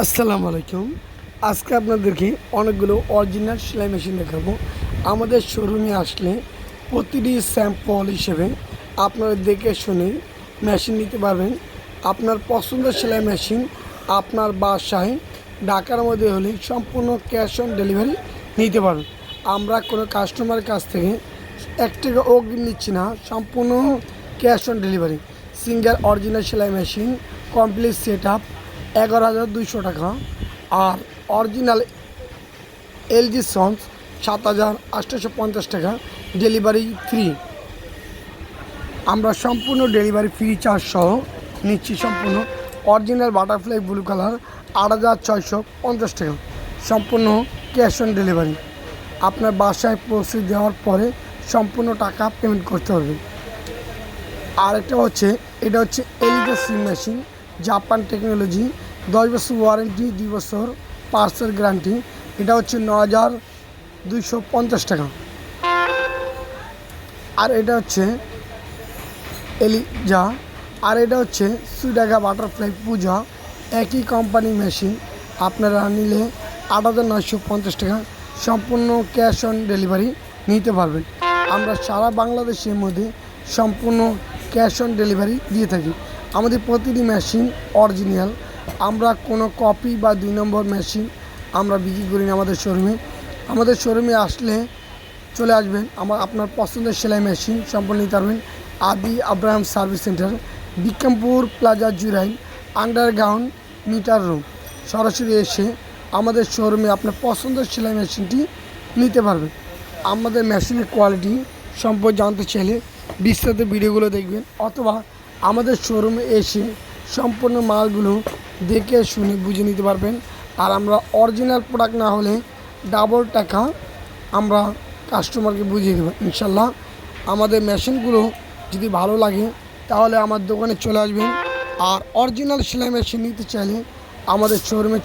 আসসালামু আলাইকুম। আজকে আপনাদেরকে অনেকগুলো অরিজিনাল সেলাই মেশিন দেখাবো। আমাদের শোরুমে আসলে প্রতিটি স্যাম্পল হিসেবে আপনারা দেখে শুনে মেশিন নিতে পারবেন। আপনার পছন্দের সেলাই মেশিন আপনার বাসায়, ঢাকার মধ্যে হলে সম্পূর্ণ ক্যাশ অন ডেলিভারি নিতে পারবেন। আমরা কোনো কাস্টমারের কাছ থেকে এক টাকা অগ্রিম নিচ্ছি না, সম্পূর্ণ cash on delivery single original সেলাই মেশিন কমপ্লিট সেট আপ এগারো হাজার দুইশো টাকা আর অরিজিনাল এলজি সন্স সাত হাজার আটশোশো পঞ্চাশ টাকা ডেলিভারি ফ্রি। আমরা সম্পূর্ণ ডেলিভারি ফ্রি চার্জ সহ নিচ্ছি সম্পূর্ণ অরিজিনাল বাটারফ্লাই ব্লু কালার আট হাজার ছয়শো পঞ্চাশ টাকা। সম্পূর্ণ ক্যাশ অন ডেলিভারি। আপনার বাসায় পৌঁছে দেওয়ার পরে সম্পূর্ণ টাকা পেমেন্ট করতে হবে। আর একটা হচ্ছে, এটা হচ্ছে এলিটো সিম মেশিন, জাপান টেকনোলজি দশ বছর ওয়ারেন্টি দুই বছর পার্সেল গ্যারান্টি এটা হচ্ছে ন হাজার দুইশো পঞ্চাশ টাকা। আর এটা হচ্ছে এলিজা আর এটা হচ্ছে সুইডাগা বাটারফ্লাই পূজা একই কোম্পানি মেশিন আপনারা নিলে আট হাজার নয়শো পঞ্চাশ টাকা সম্পূর্ণ ক্যাশ অন ডেলিভারি নিতে পারবেন। আমরা সারা বাংলাদেশের মধ্যে সম্পূর্ণ ক্যাশ অন ডেলিভারি দিয়ে থাকি। আমাদের প্রতিটি মেশিন অরিজিনাল আমরা কোনো কপি বা দুই নম্বর মেশিন আমরা বিক্রি করি না আমাদের শোরুমে আমাদের শোরুমে আসলে চলে আসবেন, আমার আপনার পছন্দের সেলাই মেশিন সম্পূর্ণ নিতে পারবেন। Adi Abraham service centre Bikrampur plaza Jurain underground meter room সরাসরি এসে আমাদের শোরুমে আপনার পছন্দের সেলাই মেশিনটি নিতে পারবেন। আমাদের মেশিনের কোয়ালিটি সম্পর্কে জানতে চাইলে বিস্তারিত ভিডিওগুলো দেখবেন, অথবা আমাদের শোরুমে এসে সম্পূর্ণ মালগুলো দেখে শুনে বুঝে নিতে পারবেন। আর আমরা অরিজিনাল প্রোডাক্ট না হলে ডাবল টাকা আমরা কাস্টমারকে বুঝিয়ে দেবো, ইনশাল্লাহ। আমাদের মেশিনগুলো যদি ভালো লাগে, তাহলে আমার দোকানে চলে আসবেন। আর অরিজিনাল সেলাই মেশিন নিতে চাইলে আমাদের শোরুমে